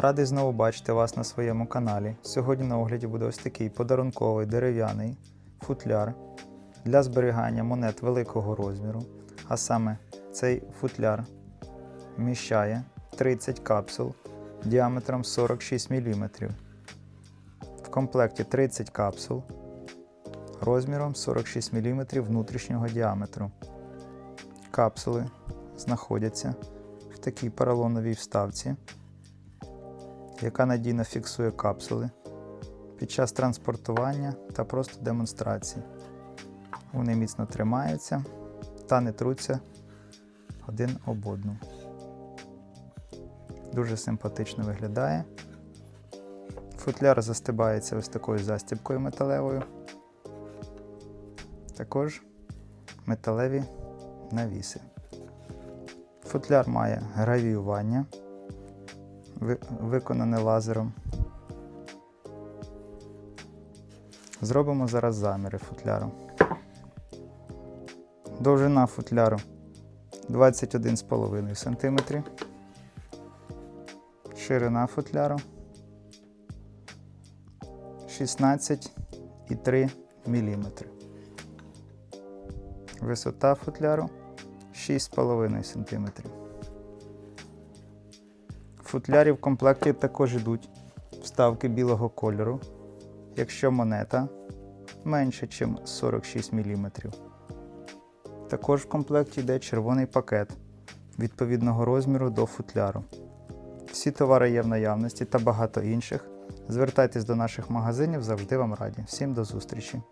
Радий знову бачити вас на своєму каналі. Сьогодні на огляді буде ось такий подарунковий дерев'яний футляр для зберігання монет великого розміру. А саме цей футляр вміщає 30 капсул діаметром 46 мм. В комплекті 30 капсул розміром 46 мм внутрішнього діаметру. Капсули знаходяться в такій поролоновій вставці, яка надійно фіксує капсули під час транспортування та просто демонстрації. Вони міцно тримаються та не труться один об одну. Дуже симпатично виглядає. Футляр застибається ось такою застібкою металевою. Також металеві навіси. Футляр має гравіювання, виконане лазером. Зробимо зараз заміри футляру. Довжина футляру 21,5 см. Ширина футляру 16,3 мм. Висота футляру 6,5 см. Футлярі в комплекті також йдуть вставки білого кольору, якщо монета менше, ніж 46 мм. Також в комплекті йде червоний пакет відповідного розміру до футляру. Всі товари є в наявності та багато інших. Звертайтесь до наших магазинів, завжди вам раді. Всім до зустрічі!